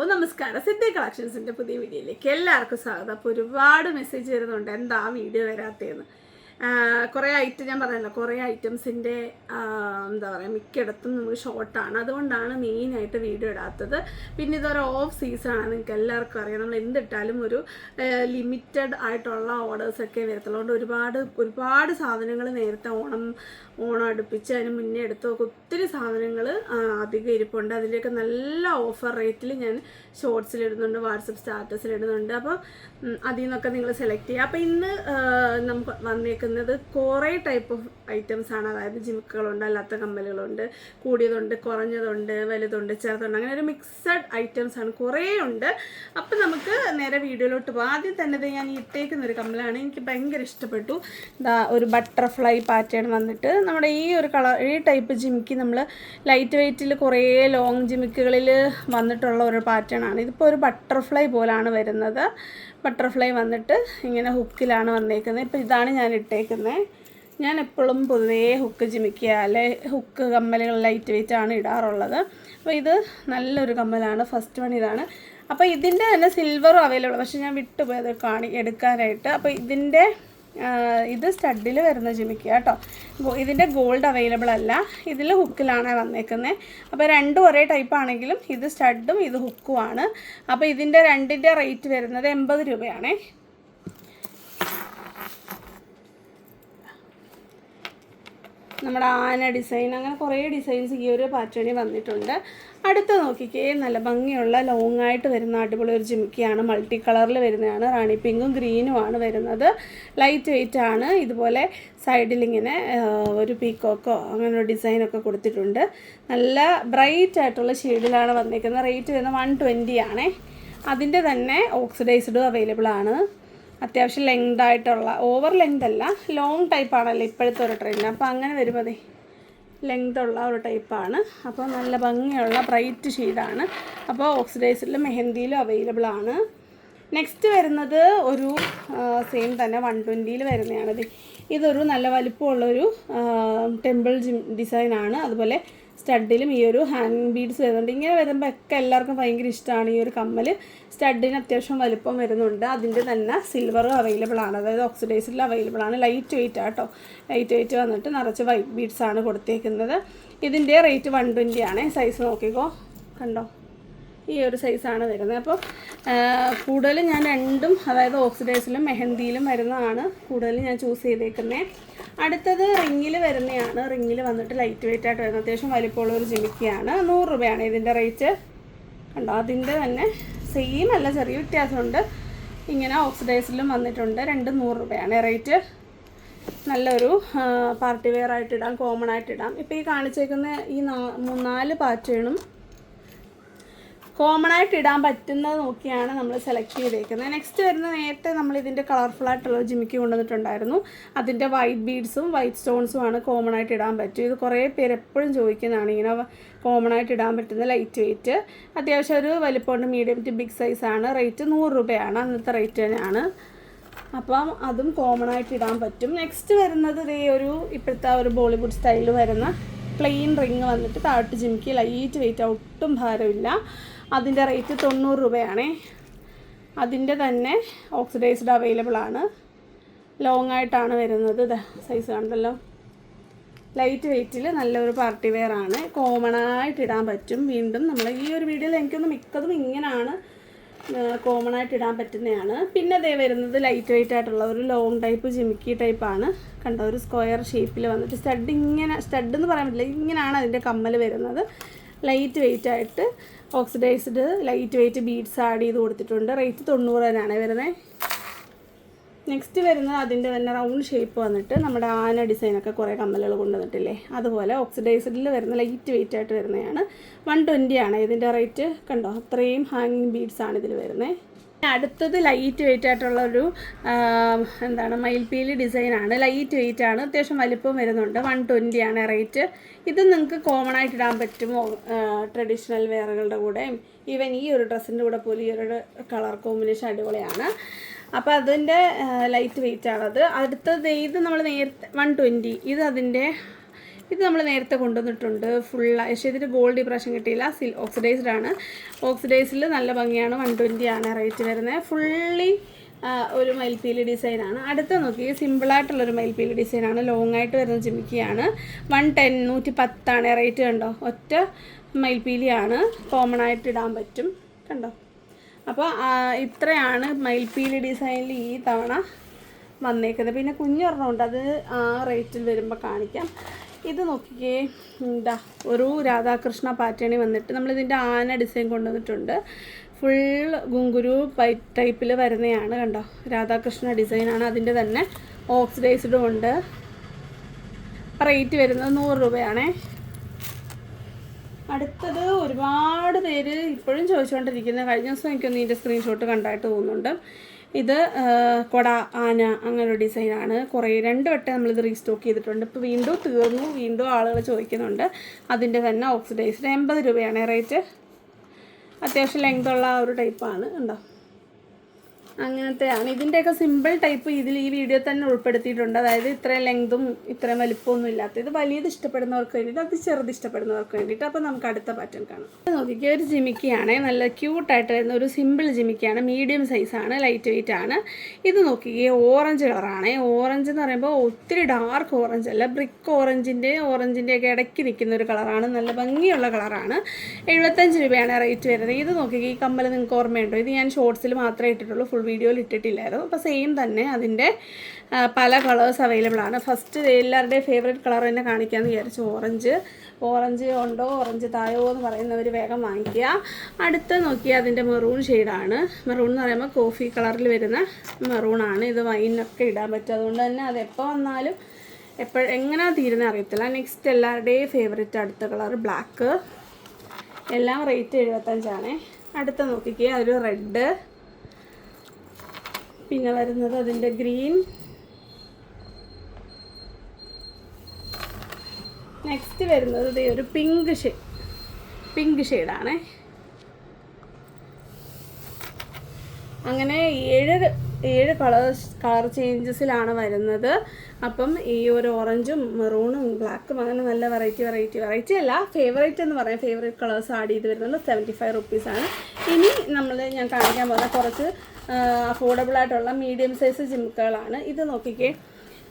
ഓ നമസ്കാരം. സിദ്ധി കളക്ഷൻസിന്റെ പുതിയ വീഡിയോയിലേക്ക് എല്ലാവർക്കും സ്വാഗതം. അപ്പോൾ ഒരുപാട് മെസ്സേജ് വരുന്നുണ്ട്. എന്താ വീഡിയോ വരാത്തതെന്ന്. കുറേ ഐറ്റം ഞാൻ പറഞ്ഞല്ലോ. കുറേ ഐറ്റംസിന്റെ എന്താ പറയുക മിക്കയിടത്തും നമുക്ക് ഷോർട്ടാണ് അതുകൊണ്ടാണ് മെയിനായിട്ട് വീഡിയോ ഇടാത്തത്. പിന്നെ ഇതൊരു ഓഫ് സീസണാണ് നിങ്ങൾക്ക് എല്ലാവർക്കും അറിയാം. നമ്മൾ എന്തിട്ടാലും ഒരു ലിമിറ്റഡ് ആയിട്ടുള്ള ഓർഡേഴ്സൊക്കെ വരത്തുള്ളൂ. അതുകൊണ്ട് ഒരുപാട് ഒരുപാട് സാധനങ്ങൾ നേരത്തെ ഓണം ഓണം അടുപ്പിച്ച് അതിന് മുന്നേ എടുത്ത് ഒത്തിരി സാധനങ്ങൾ അധികം ഇരിപ്പുണ്ട്. അതിലേക്ക് നല്ല ഓഫർ റേറ്റിൽ ഞാൻ ഷോർട്സിൽ ഇടുന്നുണ്ട്. വാട്സപ്പ് അപ്പോൾ ഉം, അതിൽ നിന്നൊക്കെ നിങ്ങൾ സെലക്ട് ചെയ്യുക. അപ്പോൾ ഇന്ന് നമുക്ക് വന്നേക്കുന്നത് കുറേ ടൈപ്പ് ഓഫ് ഐറ്റംസ് ആണ്. അതായത് ജിമുക്കുകളുണ്ട് അല്ലാത്ത കമ്മലുകളുണ്ട് കൂടിയതുണ്ട് കുറഞ്ഞതുണ്ട് വലുതുണ്ട് ചെറുതുണ്ട്. അങ്ങനെ ഒരു മിക്സഡ് ഐറ്റംസ് ആണ് കുറേ ഉണ്ട്. അപ്പം നമുക്ക് നേരെ വീഡിയോയിലോട്ട് പോകാം. ആദ്യം തന്നെ ഞാൻ ഇട്ടേക്കുന്ന ഒരു കമ്മലാണ്. എനിക്ക് ഭയങ്കര ഇഷ്ടപ്പെട്ടു. ഇതാ ഒരു ബട്ടർഫ്ലൈ പാറ്റേൺ വന്നിട്ട് നമ്മുടെ ഈ ഒരു കളർ ഈ ടൈപ്പ് ജിമിക്ക് നമ്മൾ ലൈറ്റ് വെയ്റ്റിൽ കുറേ ലോങ് ജിമിക്കുകളിൽ വന്നിട്ടുള്ള ഒരു പാറ്റേൺ ആണ്. ഇതിപ്പോൾ ഒരു ബട്ടർഫ്ലൈ പോലാണ് വരുന്നത്. ബട്ടർഫ്ലൈ വന്നിട്ട് ഇങ്ങനെ ഹുക്കിലാണ് വന്നേക്കുന്നത്. ഇപ്പോൾ ഇതാണ് ഞാൻ ഇട്ടേക്കുന്നത് ഞാൻ എപ്പോഴും പൊതുവേ ഹുക്ക് ജിമിക്കുക അല്ലെ ഹുക്ക് കമ്മലുകൾ ലൈറ്റ് വെയിറ്റ് ആണ് ഇടാറുള്ളത്. അപ്പോൾ ഇത് നല്ലൊരു കമ്മലാണ്. ഫസ്റ്റ് വൺ ഇതാണ്. അപ്പോൾ ഇതിന്റെ തന്നെ സിൽവറും അവൈലബിൾ പക്ഷേ ഞാൻ വിട്ടുപോയത് കാണി എടുക്കാനായിട്ട്. അപ്പോൾ ഇതിന്റെ ഇത് സ്റ്റഡിൽ വരുന്ന ജിമിക്ക് കേട്ടോ. ഇതിന്റെ ഗോൾഡ് അവൈലബിൾ അല്ല. ഇതിൽ ഹുക്കിലാണ് വന്നേക്കുന്നത് അപ്പോൾ രണ്ടും ഒരേ ടൈപ്പ് ആണെങ്കിലും ഇത് സ്റ്റഡും ഇത് ഹുക്കുമാണ്. അപ്പോൾ ഇതിന്റെ രണ്ടിന്റെ റേറ്റ് വരുന്നത് എൺപത് രൂപയാണേ. നമ്മുടെ ആന ഡിസൈൻ അങ്ങനെ കുറേ ഡിസൈൻസ് ഈ ഒരു പാറ്റേണിൽ വന്നിട്ടുണ്ട്. അടുത്ത നോക്കിക്കേ നല്ല ഭംഗിയുള്ള ലോങ് ആയിട്ട് വരുന്ന അടിപൊളി ഒരു ജിമിക്കിയാണ്. മൾട്ടി കളറിൽ വരുന്നതാണ്. റാണി പിങ്കും ഗ്രീനും ആണ് വരുന്നത്. ലൈറ്റ് വെയിറ്റ് ആണ്. ഇതുപോലെ സൈഡിൽ ഇങ്ങനെ ഒരു പീക്കോക്കോ അങ്ങനെ ഒരു ഡിസൈനൊക്കെ കൊടുത്തിട്ടുണ്ട്. നല്ല ബ്രൈറ്റ് ആയിട്ടുള്ള ഷെയ്ഡിലാണ് വന്നിരിക്കുന്നത് റേറ്റ് വരുന്നത് വൺ ട്വന്റി ആണേ. അതിന്റെ തന്നെ ഓക്സിഡൈസ്ഡും അവൈലബിൾ ആണ്. അത്യാവശ്യം ലെങ്ത് ആയിട്ടുള്ള ഓവർ ലെങ്ത് അല്ല ലോങ് ടൈപ്പ് ആണല്ലോ ഇപ്പോഴത്തെ ഒരു ട്രെൻഡ് അപ്പോൾ അങ്ങനെ വരുമ്പോൾ ലെങ്ത് ഉള്ള ഒരു ടൈപ്പാണ് അപ്പോൾ നല്ല ഭംഗിയുള്ള ബ്രൈറ്റ് ഷെയ്ഡാണ് അപ്പോൾ ഓക്സിഡൈസിലും മെഹന്തിയിലും അവൈലബിൾ ആണ്. നെക്സ്റ്റ് വരുന്നത് ഒരു സെയിം തന്നെ വൺ ട്വന്റിയിൽ വരുന്നതാണ്. ഇത് ഇതൊരു നല്ല വലിപ്പമുള്ളൊരു ടെമ്പിൾ ഡിസൈനാണ് അതുപോലെ സ്റ്റഡിലും ഈ ഒരു ഹാൻഡ് ബീഡ്സ് വരുന്നുണ്ട്. ഇങ്ങനെ വരുമ്പോൾ ഒക്കെ എല്ലാവർക്കും ഭയങ്കര ഇഷ്ടമാണ് ഈ ഒരു കമ്മൽ സ്റ്റഡിന് അത്യാവശ്യം വലുപ്പം വരുന്നുണ്ട്. അതിന്റെ തന്നെ സിൽവർ അവൈലബിൾ ആണ്. അതായത് ഓക്സിഡൈസിൽ അവൈലബിൾ ആണ്. ലൈറ്റ് വെയിറ്റ് ആട്ടോ ലൈറ്റ് വെയിറ്റ് വന്നിട്ട് നിറച്ച് വൈറ്റ് ബീഡ്സ് ആണ് കൊടുത്തേക്കുന്നത്. ഇതിന്റെ റേറ്റ് വൺ ട്വന്റി ആണ്. സൈസ് നോക്കിക്കോ. കണ്ടോ? ഈ ഒരു സൈസാണ് വരുന്നത്. അപ്പോൾ കൂടുതൽ ഞാൻ രണ്ടും അതായത് ഓക്സിഡൈസിലും മെഹന്തിയിലും വരുന്നതാണ് കൂടുതൽ ഞാൻ ചൂസ് ചെയ്തേക്കുന്നത് അടുത്തത് റിങ്ങിൽ വരുന്നതാണ് റിങ്ങിൽ വന്നിട്ട് ലൈറ്റ് വെയിറ്റ് ആയിട്ട് വരുന്നത്. അത്യാവശ്യം വലിപ്പമുള്ള ഒരു ജിമിക്കയാണ്. നൂറ് രൂപയാണ് ഇതിന്റെ റേറ്റ് കണ്ടോ? അതിന്റെ തന്നെ സെയിം അല്ല ചെറിയ വ്യത്യാസമുണ്ട്. ഇങ്ങനെ ഓക്സിഡൈസിലും വന്നിട്ടുണ്ട്. രണ്ടും നൂറ് രൂപയാണ് റേറ്റ് നല്ലൊരു പാർട്ടി വെയർ ആയിട്ട് ഇടാം കോമൺ ആയിട്ട് ഇടാം. ഇപ്പോൾ ഈ കാണിച്ചേക്കുന്ന ഈ മൂന്നാൽ പാറ്റേണും കോമൺ ആയിട്ട് ഇടാൻ പറ്റുന്നത് നോക്കിയാണ് നമ്മൾ സെലക്ട് ചെയ്തേക്കുന്നത്. നെക്സ്റ്റ് വരുന്ന നേരത്തെ നമ്മൾ ഇതിന്റെ കളർഫുൾ ആയിട്ടുള്ള ജിമിക്ക് കൊണ്ടുവന്നിട്ടുണ്ടായിരുന്നു. അതിന്റെ വൈറ്റ് ബീഡ്സും വൈറ്റ് സ്റ്റോൺസും ആണ് കോമൺ ആയിട്ട് ഇടാൻ പറ്റും ഇത് കുറേ പേര് എപ്പോഴും ചോദിക്കുന്നതാണ് ഇങ്ങനെ കോമൺ ആയിട്ട് ഇടാൻ പറ്റുന്ന ലൈറ്റ് വെയിറ്റ് അത്യാവശ്യം ഒരു വലിപ്പമുണ്ട് മീഡിയം ടു ബിഗ് സൈസാണ് റേറ്റ് നൂറ് രൂപയാണ് അന്നത്തെ റേറ്റ് തന്നെയാണ്. അപ്പം അതും കോമൺ ആയിട്ട് ഇടാൻ പറ്റും. നെക്സ്റ്റ് വരുന്നത് ഇതേ ഒരു ഇപ്പോഴത്തെ ഒരു ബോളിവുഡ് സ്റ്റൈലിൽ വരുന്ന പ്ലെയിൻ റിങ് വന്നിട്ട് താഴ്ത്ത് ജിമിക്ക് ലൈറ്റ് വെയിറ്റ് ഒട്ടും ഭാരമില്ല. അതിന്റെ റേറ്റ് തൊണ്ണൂറ് രൂപയാണേ. അതിന്റെ തന്നെ ഓക്സിഡൈസ്ഡ് അവൈലബിൾ ആണ്. ലോങ് ആയിട്ടാണ് വരുന്നത് സൈസ് കണ്ടല്ലോ. ലൈറ്റ് വെയ്റ്റിൽ നല്ലൊരു പാർട്ടി വെയർ ആണ്. കോമൺ ആയിട്ട് ഇടാൻ പറ്റും. വീണ്ടും നമ്മൾ ഈ ഒരു വീഡിയോയിൽ എനിക്കൊന്ന് മിക്കതും ഇങ്ങനെയാണ് കോമൺ ആയിട്ട് ഇടാൻ പറ്റുന്നതാണ്. പിന്നെ അതേ വരുന്നത് ലൈറ്റ് വെയിറ്റ് ആയിട്ടുള്ള ഒരു ലോങ് ടൈപ്പ് ജിമിക്കി ടൈപ്പാണ് കണ്ട? ഒരു സ്ക്വയർ ഷേപ്പിൽ വന്നിട്ട് സ്റ്റഡ് ഇങ്ങനെ സ്റ്റഡ് എന്ന് പറയാൻ പറ്റില്ല. ഇങ്ങനെയാണ് അതിന്റെ കമ്മൽ വരുന്നത്. ലൈറ്റ് വെയിറ്റ് ആയിട്ട് oxidised light weight beads add ചെയ്ത് കൊടുത്തിട്ടുണ്ട്. റേറ്റ് തൊണ്ണൂറ് തന്നെയാണ് വരുന്നത് നെക്സ്റ്റ് വരുന്നത് അതിന്റെ തന്നെ റൗണ്ട് ഷേപ്പ് വന്നിട്ട് നമ്മുടെ ആന ഡിസൈനൊക്കെ കുറേ കമ്മലുകൾ കൊണ്ടുവന്നിട്ടില്ലേ? അതുപോലെ ഓക്സിഡൈസ്ഡിൽ വരുന്ന ലൈറ്റ് വെയിറ്റ് ആയിട്ട് വരുന്നതാണ്. വൺ ട്വന്റി ആണ് ഇതിന്റെ റേറ്റ്. കണ്ടോ? അത്രയും ഹാങ്ങിങ് ബീഡ്സ് ആണ് ഇതിൽ വരുന്നത് അടുത്തത് ലൈറ്റ് വെയിറ്റ് ആയിട്ടുള്ള ഒരു എന്താണ് മയിൽപ്പീലി ഡിസൈനാണ് ലൈറ്റ് വെയിറ്റ് ആണ്. അത്യാവശ്യം വലിപ്പം വരുന്നുണ്ട്. വൺ ട്വന്റി ആണ് റേറ്റ് ഇത് നിങ്ങൾക്ക് കോമൺ ആയിട്ട് ഇടാൻ പറ്റുമോ ട്രഡീഷണൽ വെയറുകളുടെ കൂടെ. ഈവൻ ഈ ഒരു ഡ്രസ്സിന്റെ കൂടെ പോലും ഈ ഒരു കളർ കോമ്പിനേഷൻ അടിപൊളിയാണ്. അപ്പോൾ അതിന്റെ ലൈറ്റ് വെയിറ്റ് ആണത്. അടുത്തത് ഇത് നമ്മൾ നേരത്തെ വൺ ട്വന്റി ഇത് അതിന്റെ ഇത് നമ്മൾ നേരത്തെ കൊണ്ടുവന്നിട്ടുണ്ട്. ഫുൾ പക്ഷേ ഇതിന് ഗോൾഡ് ഇപ്രാവശ്യം കിട്ടിയില്ല. സിൽ ഓക്സിഡൈസ്ഡ് ആണ്. ഓക്സിഡൈസിൽ നല്ല ഭംഗിയാണ്. വൺ ട്വന്റി ആണ് റേറ്റ് വരുന്നത്. ഫുള്ളി ഒരു മയിൽപ്പീലി ഡിസൈനാണ് അടുത്ത നോക്കി. സിമ്പിളായിട്ടുള്ളൊരു മയിൽപ്പീലി ഡിസൈനാണ് ലോങ് ആയിട്ട് വരുന്ന ജിമിക്കിയാണ്. വൺ ടെൻ നൂറ്റി പത്താണ് റേറ്റ് കണ്ടോ? ഒറ്റ മയിൽപ്പീലിയാണ്. കോമൺ ആയിട്ട് ഇടാൻ പറ്റും. കണ്ടോ? അപ്പോൾ ഇത്രയാണ് മയിൽപ്പീലി ഡിസൈനിൽ ഈ തവണ വന്നേക്കുന്നത്. പിന്നെ കുഞ്ഞൊരെണ്ണം ഉണ്ട്. അത് ആ റേറ്റിൽ വരുമ്പോൾ കാണിക്കാം. ഇത് നോക്കിക്കേ. എന്താ ഒരു രാധാകൃഷ്ണ പാറ്റേണി വന്നിട്ട് നമ്മളിതിന്റെ ആന ഡിസൈൻ കൊണ്ടുവന്നിട്ടുണ്ട്. ഫുൾ ഗുങ്കുരു പൈ ടൈപ്പിൽ വരുന്നതാണ് കണ്ടോ. രാധാകൃഷ്ണ ഡിസൈനാണ് അതിന്റെ തന്നെ. ഓക്സിഡൈസ്ഡും ഉണ്ട്. റേറ്റ് വരുന്നത് നൂറ് രൂപയാണേ. അടുത്തത് ഒരുപാട് പേര് ഇപ്പോഴും ചോദിച്ചുകൊണ്ടിരിക്കുന്നത്. കഴിഞ്ഞ ദിവസം എനിക്കൊന്ന് ഇതിന്റെ സ്ക്രീൻഷോട്ട് കണ്ടായിട്ട് തോന്നുന്നുണ്ട്. ഇത് കൊട ആന അങ്ങനെ ഒരു ഡിസൈനാണ് കുറേ രണ്ട് വട്ടം നമ്മളിത് റീസ്റ്റോക്ക് ചെയ്തിട്ടുണ്ട്. ഇപ്പോൾ വീണ്ടും തീർന്നു. വീണ്ടും ആളുകൾ ചോദിക്കുന്നുണ്ട്. അതിന്റെ തന്നെ ഓക്സിഡൈസ്ഡ് എൺപത് രൂപയാണ്. റേറ്റ് അത്യാവശ്യം ലെങ്ത് ഉള്ള ആ ഒരു ടൈപ്പാണ് ഉണ്ടോ അങ്ങനത്തെയാണ്. ഇതിന്റെയൊക്കെ സിമ്പിൾ ടൈപ്പ് ഇതിൽ ഈ വീഡിയോ തന്നെ ഉൾപ്പെടുത്തിയിട്ടുണ്ട്. അതായത് ഇത്രയും ലെങ്തും ഇത്രയും വലിപ്പമൊന്നും ഇല്ലാത്ത ഇത് വലിയത് ഇഷ്ടപ്പെടുന്നവർക്ക് വേണ്ടിയിട്ട് അത് ചെറുത് ഇഷ്ടപ്പെടുന്നവർക്ക് വേണ്ടിയിട്ട്. അപ്പോൾ നമുക്ക് അടുത്ത പാറ്റേൺ കാണാം. നോക്കിക്കുക ഒരു ജിമിക്കിയാണ്. നല്ല ക്യൂട്ടായിട്ട് വരുന്ന ഒരു സിമ്പിൾ ജിമിക്കിയാണ്. മീഡിയം സൈസാണ് ലൈറ്റ് വെയിറ്റ് ആണ്. ഇത് നോക്കിക്കുക ഓറഞ്ച് കളറാണ് ഓറഞ്ച് എന്ന് പറയുമ്പോൾ ഒത്തിരി ഡാർക്ക് ഓറഞ്ച് അല്ല ബ്രിക്ക് ഓറഞ്ചിന്റെ ഓറഞ്ചിന്റെ ഒക്കെ ഇടയ്ക്ക് നിൽക്കുന്ന ഒരു കളറാണ് നല്ല ഭംഗിയുള്ള കളറാണ് എഴുപത്തഞ്ച് രൂപയാണ് റേറ്റ് വരുന്നത്. ഇത് നോക്കിക്കുക ഈ കമ്മൽ നിങ്ങൾക്ക് ഓർമ്മയുണ്ടോ? ഇത് ഞാൻ ഷോർട്സിൽ മാത്രമേ ഇട്ടിട്ടുള്ളൂ. ഫുൾ വീഡിയോയിൽ ഇട്ടിട്ടില്ലായിരുന്നു. അപ്പോൾ സെയിം തന്നെ അതിന്റെ പല കളേഴ്സ് അവൈലബിൾ ആണ്. ഫസ്റ്റ് എല്ലാവരുടെയും ഫേവറേറ്റ് കളർ തന്നെ കാണിക്കാമെന്ന് വിചാരിച്ചു. ഓറഞ്ച് ഓറഞ്ച് ഉണ്ടോ ഓറഞ്ച് തായോ എന്ന് പറയുന്നവർ വേഗം വാങ്ങിക്കുക. അടുത്ത നോക്കിയാൽ അതിന്റെ മെറൂൺ ഷെയ്ഡാണ് മെറൂൺ എന്ന് പറയുമ്പോൾ കോഫി കളറിൽ വരുന്ന മെറൂണാണ് ഇത് വൈനൊക്കെ ഇടാൻ പറ്റും. അതുകൊണ്ട് തന്നെ അത് എപ്പോൾ വന്നാലും എപ്പോഴും എങ്ങനെ തീരുന്ന അറിയത്തില്ല. നെക്സ്റ്റ് എല്ലാവരുടെയും ഫേവറേറ്റ് അടുത്ത കളർ ബ്ലാക്ക് എല്ലാം റേറ്റ് എഴുപത്തഞ്ചാണ്. അടുത്ത നോക്കിക്കുക അതൊരു റെഡ് പിന്നെ വരുന്നത് അതിന്റെ ഗ്രീൻ. നെക്സ്റ്റ് വരുന്നത് ഒരു പിങ്ക് ഷെയ്ഡ് പിങ്ക് ഷെയ്ഡാണേ അങ്ങനെ ഏഴ് ഏഴ് കളേഴ്സ് കളർ ചേഞ്ചസിലാണ് വരുന്നത്. അപ്പം ഈ ഒരു ഓറഞ്ചും മെറൂണും ബ്ലാക്കും അങ്ങനെ നല്ല വെറൈറ്റി വെറൈറ്റി വെറൈറ്റി അല്ല. ഫേവറേറ്റ് എന്ന് പറയാം. ഫേവറേറ്റ് കളേഴ്സ് ആഡ് ചെയ്ത് വരുന്നത് സെവന്റി ഫൈവ് റുപ്പീസാണ് ഇനി നമ്മൾ ഞാൻ കാണിക്കാൻ പോകുന്ന കുറച്ച് അഫോർഡബിൾ ആയിട്ടുള്ള മീഡിയം സൈസ് ജിമുക്കുകളാണ് ഇത് നോക്കിക്കേ.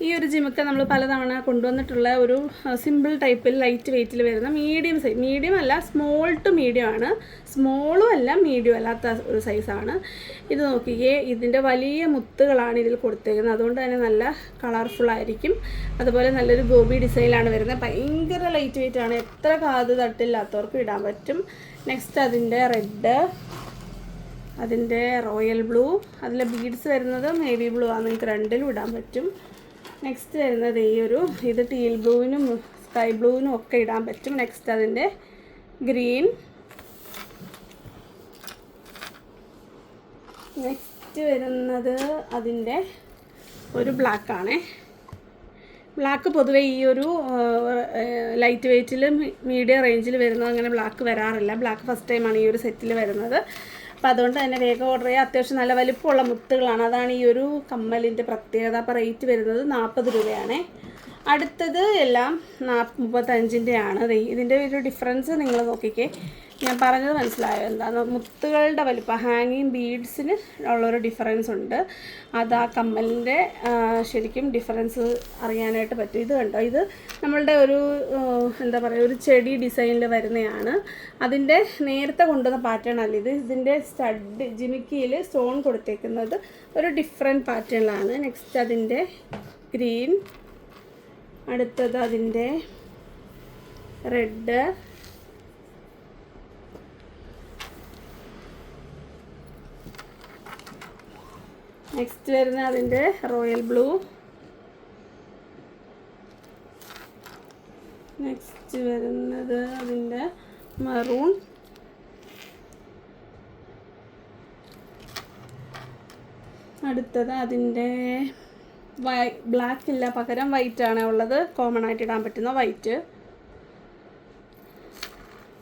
ഈ ഒരു ജിമ്മൊക്കെ നമ്മൾ പലതവണ കൊണ്ടുവന്നിട്ടുള്ള ഒരു സിമ്പിൾ ടൈപ്പിൽ ലൈറ്റ് വെയിറ്റിൽ വരുന്ന മീഡിയം സൈസ് മീഡിയം അല്ല സ്മോൾ ടു മീഡിയം ആണ്. സ്മോളും അല്ല മീഡിയം അല്ലാത്ത ഒരു സൈസാണ് ഇത് നോക്കിയേ ഇതിന്റെ വലിയ മുത്തുകളാണ് ഇതിൽ കൊടുത്തേക്കുന്നത്. അതുകൊണ്ട് തന്നെ നല്ല കളർഫുൾ ആയിരിക്കും. അതുപോലെ നല്ലൊരു ഗോബി ഡിസൈനിലാണ് വരുന്നത്. ഭയങ്കര ലൈറ്റ് വെയിറ്റ് ആണ്. എത്ര കാത് തട്ടില്ലാത്തവർക്കും ഇടാൻ പറ്റും. നെക്സ്റ്റ് അതിന്റെ റെഡ് അതിന്റെ റോയൽ ബ്ലൂ അതിലെ ബീഡ്സ് വരുന്നത് നേവി ബ്ലൂ ആണ്. നിങ്ങൾക്ക് രണ്ടിലും ഇടാൻ പറ്റും. നെക്സ്റ്റ് വരുന്നത് ഈ ഒരു ഇത് ടീൽ ബ്ലൂവിനും സ്കൈ ബ്ലൂവിനും ഒക്കെ ഇടാൻ പറ്റും. നെക്സ്റ്റ് അതിന്റെ ഗ്രീൻ നെക്സ്റ്റ് വരുന്നത് അതിന്റെ ഒരു ബ്ലാക്കാണേ ബ്ലാക്ക് പൊതുവെ ഈ ഒരു ലൈറ്റ് വെയ്റ്റിൽ മീഡിയം റേഞ്ചിൽ വരുന്നത് അങ്ങനെ ബ്ലാക്ക് വരാറില്ല. ബ്ലാക്ക് ഫസ്റ്റ് ടൈമാണ് ഈ ഒരു സെറ്റിൽ വരുന്നത്. അപ്പോൾ അതുകൊണ്ട് തന്നെ വേഗം ഓർഡർ ചെയ്യുക അത്യാവശ്യം നല്ല വലിപ്പമുള്ള മുത്തുകളാണ്. അതാണ് ഈ ഒരു കമ്മലിന്റെ പ്രത്യേകത. അപ്പോൾ റേറ്റ് വരുന്നത് നാൽപ്പത് രൂപയാണ്. അടുത്തത് എല്ലാം നാ മുപ്പത്തഞ്ചിന്റെ ആണ് ഇതിന്റെ ഒരു ഡിഫറൻസ് നിങ്ങൾ നോക്കിക്കേ. ഞാൻ പറഞ്ഞത് മനസ്സിലായോ എന്താണ് മുത്തുകളുടെ വലിപ്പം ഹാങ്ങിങ് ബീഡ്സിന് ഉള്ളൊരു ഡിഫറൻസ് ഉണ്ട്. അത് ആ കമ്മലിന്റെ ശരിക്കും ഡിഫറൻസ് അറിയാനായിട്ട് പറ്റും. ഇത് കണ്ടോ? ഇത് നമ്മളുടെ ഒരു എന്താ പറയുക ഒരു ചെടി ഡിസൈനിൽ വരുന്നതാണ് അതിന്റെ നേരത്തെ കൊണ്ടുവന്ന പാറ്റേൺ അല്ല ഇത്. ഇതിന്റെ സ്റ്റഡ് ജിമിക്കിയിൽ സ്റ്റോൺ കൊടുത്തേക്കുന്നത് ഒരു ഡിഫറെന്റ് പാറ്റേണിലാണ് നെക്സ്റ്റ് അതിന്റെ ഗ്രീൻ അടുത്തത് അതിന്റെ റെഡ് നെക്സ്റ്റ് വരുന്ന അതിന്റെ റോയൽ ബ്ലൂ നെക്സ്റ്റ് വരുന്നത് അതിന്റെ മറൂൺ അടുത്തത് അതിന്റെ വൈ ബ്ലാക്ക് ഇല്ല പകരം വൈറ്റ് ആണ് ഉള്ളത്. കോമൺ ആയിട്ട് ഇടാൻ പറ്റുന്ന വൈറ്റ്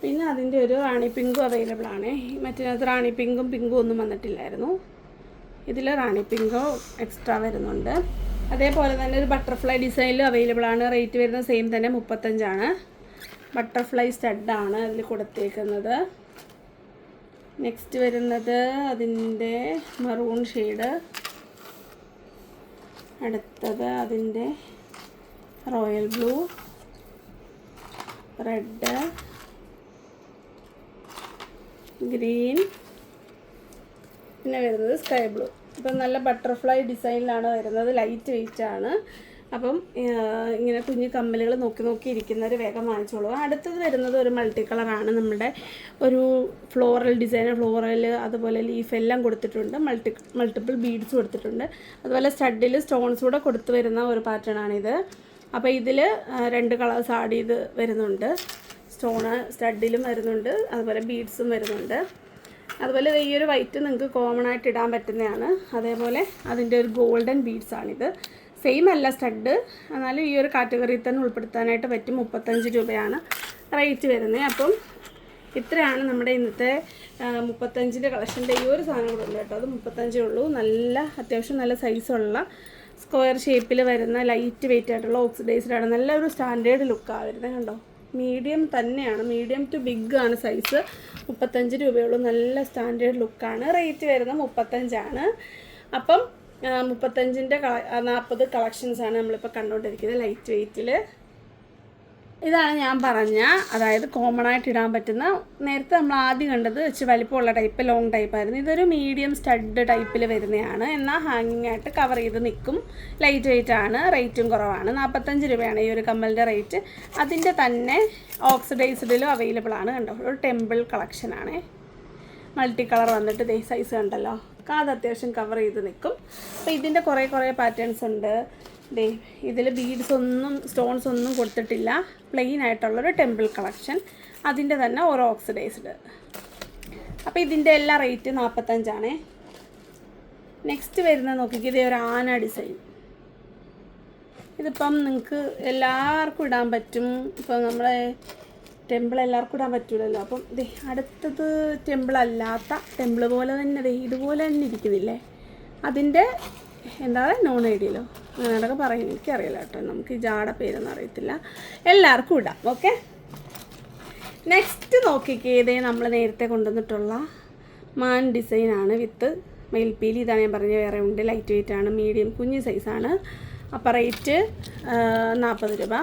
പിന്നെ അതിന്റെ ഒരു റാണി പിങ്കും അവൈലബിൾ ആണ്. മറ്റേ റാണി പിങ്കും പിങ്കും ഒന്നും വന്നിട്ടില്ലായിരുന്നു. ഇതിൽ റാണി പിങ്കോ എക്സ്ട്രാ വരുന്നുണ്ട്. അതേപോലെ തന്നെ ഒരു ബട്ടർഫ്ലൈ ഡിസൈനിലും അവൈലബിൾ ആണ്. റേറ്റ് വരുന്നത് സെയിം തന്നെ മുപ്പത്തഞ്ചാണ്. ബട്ടർഫ്ലൈ സ്റ്റഡാണ് അതിൽ കൊടുത്തേക്കുന്നത്. നെക്സ്റ്റ് വരുന്നത് അതിന്റെ മറൂൺ ഷെയ്ഡ് അടുത്തത് അതിന്റെ റോയൽ ബ്ലൂ റെഡ് ഗ്രീൻ പിന്നെ വരുന്നത് സ്കൈ ബ്ലൂ. ഇപ്പം നല്ല ബട്ടർഫ്ലൈ ഡിസൈനിലാണ് വരുന്നത്. ലൈറ്റ് വെയിറ്റ് ആണ്. അപ്പം ഇങ്ങനെ കുഞ്ഞു കമ്മലുകൾ നോക്കി നോക്കി ഇരിക്കുന്നവർ വേഗം വാങ്ങിച്ചോളൂ. അടുത്തത് വരുന്നത് ഒരു മൾട്ടി കളറാണ് നമ്മുടെ ഒരു ഫ്ലോറൽ ഡിസൈൻ ഫ്ലോറൽ അതുപോലെ ലീഫ് എല്ലാം കൊടുത്തിട്ടുണ്ട്. മൾട്ടി മൾട്ടിപ്പിൾ ബീഡ്സ് കൊടുത്തിട്ടുണ്ട്. അതുപോലെ സ്റ്റഡിൽ സ്റ്റോൺസ് കൂടെ കൊടുത്തു വരുന്ന ഒരു പാറ്റേൺ ആണിത് അപ്പോൾ ഇതിൽ രണ്ട് കളേഴ്സ് ആഡ് ചെയ്ത് വരുന്നുണ്ട്. സ്റ്റോണ് സ്റ്റഡിലും വരുന്നുണ്ട്. അതുപോലെ ബീഡ്സും വരുന്നുണ്ട്. അതുപോലെ ഈ ഒരു വൈറ്റ് നിങ്ങൾക്ക് കോമൺ ആയിട്ട് ഇടാൻ പറ്റുന്നതാണ്. അതേപോലെ അതിന്റെ ഒരു ഗോൾഡൻ ബീഡ്സ് ആണിത്. സെയിം അല്ല സ്റ്റഡ് എന്നാലും ഈ ഒരു കാറ്റഗറിയിൽ തന്നെ ഉൾപ്പെടുത്താനായിട്ട് പറ്റും. മുപ്പത്തഞ്ച് രൂപയാണ് റേറ്റ് വരുന്നത് അപ്പം ഇത്രയാണ് നമ്മുടെ ഇന്നത്തെ മുപ്പത്തഞ്ചിന്റെ കളക്ഷന്റെ ഈ ഒരു സാധനം കൂടെ ഉള്ളൂ കേട്ടോ. അത് മുപ്പത്തഞ്ചേ ഉള്ളൂ. നല്ല അത്യാവശ്യം നല്ല സൈസുള്ള സ്ക്വയർ ഷേപ്പിൽ വരുന്ന ലൈറ്റ് വെയിറ്റ് ആയിട്ടുള്ള ഓക്സിഡൈസ്ഡ് ആണ്. നല്ലൊരു സ്റ്റാൻഡേർഡ് ലുക്കാണ് വരുന്നത് കണ്ടോ? മീഡിയം തന്നെയാണ്. മീഡിയം ടു ബിഗ് ആണ് സൈസ്. മുപ്പത്തഞ്ച് രൂപയുള്ളൂ. നല്ല സ്റ്റാൻഡേർഡ് ലുക്കാണ്. റേറ്റ് വരുന്നത് മുപ്പത്തഞ്ചാണ്. അപ്പം മുപ്പത്തഞ്ചിന്റെ കള നാൽപ്പത് കളക്ഷൻസാണ് നമ്മളിപ്പോൾ കണ്ടുകൊണ്ടിരിക്കുന്നത് ലൈറ്റ് വെയ്റ്റിൽ ഇതാണ് ഞാൻ പറഞ്ഞ അതായത് കോമൺ ആയിട്ട് ഇടാൻ പറ്റുന്ന നേരത്തെ നമ്മൾ ആദ്യം കണ്ടത് വെച്ച് വലിപ്പമുള്ള ടൈപ്പ് ലോങ് ടൈപ്പ് ആയിരുന്നു. ഇതൊരു മീഡിയം സ്റ്റഡ് ടൈപ്പിൽ വരുന്നതാണ് എന്നാൽ ഹാങ്ങിങ് ആയിട്ട് കവർ ചെയ്ത് നിൽക്കും. ലൈറ്റ് വെയിറ്റ് ആണ് റേറ്റും കുറവാണ്. നാൽപ്പത്തഞ്ച് രൂപയാണ് ഈ ഒരു കമ്മലിന്റെ റേറ്റ് അതിന്റെ തന്നെ ഓക്സിഡൈസ്ഡിലും അവൈലബിൾ ആണ് കണ്ടോ? ഒരു ടെമ്പിൾ കളക്ഷനാണ് മൾട്ടി കളർ വന്നിട്ട് ദേ സൈസ് കണ്ടല്ലോ. കാത് അത്യാവശ്യം കവർ ചെയ്ത് നിൽക്കും. അപ്പോൾ ഇതിന്റെ കുറേ കുറേ പാറ്റേൺസ് ഉണ്ട്. ദേ ഇതിൽ ബീഡ്സ് ഒന്നും സ്റ്റോൺസ് ഒന്നും കൊടുത്തിട്ടില്ല. പ്ലെയിൻ ആയിട്ടുള്ളൊരു ടെമ്പിൾ കളക്ഷൻ അതിന്റെ തന്നെ ഓരോ ഓക്സിഡൈസ്ഡ് അപ്പോൾ ഇതിന്റെ എല്ലാ റേറ്റ് നാൽപ്പത്തഞ്ചാണേ നെക്സ്റ്റ് വരുന്നത് നോക്കിക്കേ ഇതേ ഒരു ആന ഡിസൈൻ ഇതിപ്പം നിങ്ങൾക്ക് എല്ലാവർക്കും ഇടാൻ പറ്റും. ഇപ്പം നമ്മളെ ടെമ്പിൾ എല്ലാവർക്കും ഇടാൻ പറ്റൂലല്ലോ. അപ്പം ദേ അടുത്തത് ടെമ്പിൾ അല്ലാത്ത ടെമ്പിൾ പോലെ തന്നെ ദേ ഇതുപോലെ തന്നെ ഇരിക്കുന്നില്ലേ? അതിന്റെ എന്താ നോൺ ഐ ഡിയിലോ അങ്ങനെയൊക്കെ പറയും. എനിക്കറിയില്ല കേട്ടോ. നമുക്ക് ഈ ജാട പേരൊന്നും അറിയത്തില്ല. എല്ലാവർക്കും ഇടാം. ഓക്കെ നെക്സ്റ്റ് നോക്കിക്കേ. നമ്മൾ നേരത്തെ കൊണ്ടുവന്നിട്ടുള്ള മാൻ ഡിസൈൻ ആണ് വിത്ത് മെയിൽപ്പീലി ഇതാണ് ഞാൻ പറഞ്ഞ വേറെ ഉണ്ട്. ലൈറ്റ് വെയിറ്റ് ആണ്. മീഡിയം കുഞ്ഞ് സൈസാണ് അപ്പം റേറ്റ് നാൽപ്പത് രൂപ.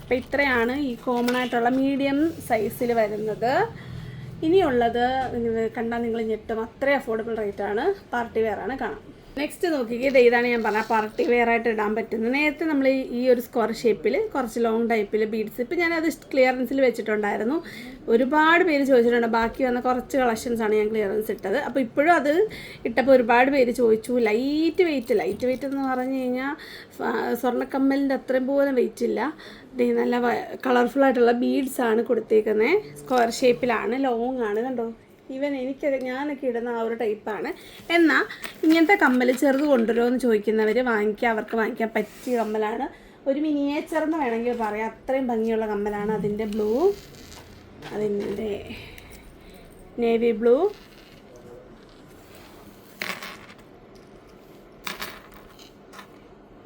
അപ്പം ഇത്രയാണ് ഈ കോമൺ ആയിട്ടുള്ള മീഡിയം സൈസിൽ വരുന്നത്. ഇനിയുള്ളത് കണ്ടാൽ നിങ്ങൾ ഞെട്ടും. അത്രയും അഫോർഡബിൾ റേറ്റാണ് പാർട്ടി വെയറാണ് കാണാം. നെക്സ്റ്റ് ഇത് ഇതാണ് ഞാൻ പറഞ്ഞ പാർട്ടി വെയർ ആയിട്ട് ഇടാൻ പറ്റുന്നത്. നേരത്തെ നമ്മൾ ഈ- ഒരു സ്ക്വയർ ഷേപ്പിൽ കുറച്ച് ലോങ് ടൈപ്പിൽ ബീഡ്സ് ഇപ്പം ഞാനത് ക്ലിയറൻസിൽ വെച്ചിട്ടുണ്ടായിരുന്നു. ഒരുപാട് പേര് ചോദിച്ചിട്ടുണ്ട്. ബാക്കി വന്ന കുറച്ച് കളക്ഷൻസ് ആണ് ഞാൻ ക്ലിയറൻസ് ഇട്ടത്. അപ്പോൾ ഇപ്പോഴും അത് ഇട്ടപ്പോൾ ഒരുപാട് പേര് ചോദിച്ചു. ലൈറ്റ് വെയിറ്റ് ലൈറ്റ് വെയിറ്റ് എന്ന് പറഞ്ഞു കഴിഞ്ഞാൽ സ്വർണക്കമ്മലിന്റെ അത്രയും പോലും വെയിറ്റ് ഇല്ല. നല്ല കളർഫുൾ ആയിട്ടുള്ള ബീഡ്സ് ആണ് കൊടുത്തേക്കുന്നത് സ്ക്വയർ ഷേപ്പിലാണ് ലോങ് ആണ് കണ്ടോ? ഈവൻ എനിക്ക് ഞാനൊക്കെ ഇടുന്ന ആ ഒരു ടൈപ്പാണ്. എന്നാൽ ഇങ്ങനത്തെ കമ്മൽ ചെറുത് കൊണ്ടുവരുമോ എന്ന് ചോദിക്കുന്നവർ വാങ്ങിക്കുക അവർക്ക് വാങ്ങിക്കാൻ പറ്റിയ കമ്മലാണ്. ഒരു മിനിയേച്ചർ എന്ന് വേണമെങ്കിൽ പറയാം. അത്രയും ഭംഗിയുള്ള കമ്മലാണ് അതിന്റെ ബ്ലൂ അതിന്റെ നേവി ബ്ലൂ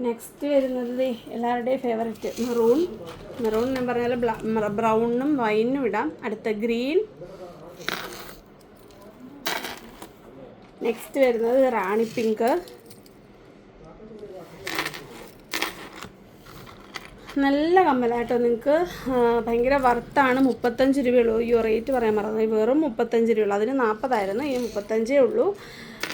നെക്സ്റ്റ് വരുന്നത് എല്ലാവരുടെയും ഫേവററ്റ് മെറൂൺ മെറൂൺ ഞാൻ പറഞ്ഞാൽ ബ്രൗണും വൈനും ഇടാം. അടുത്ത ഗ്രീൻ നെക്സ്റ്റ് വരുന്നത് റാണി പിങ്ക്. നല്ല കമ്മലാട്ടോ നിങ്ങൾക്ക് ഭയങ്കര വർത്താണ്. മുപ്പത്തഞ്ച് രൂപയുള്ളൂ. അയ്യോ റേറ്റ് പറയാൻ മറന്നു. വെറും മുപ്പത്തഞ്ച് രൂപയുള്ളൂ. അതിന് നാൽപ്പതായിരുന്നു ഈ മുപ്പത്തഞ്ചേ ഉള്ളൂ.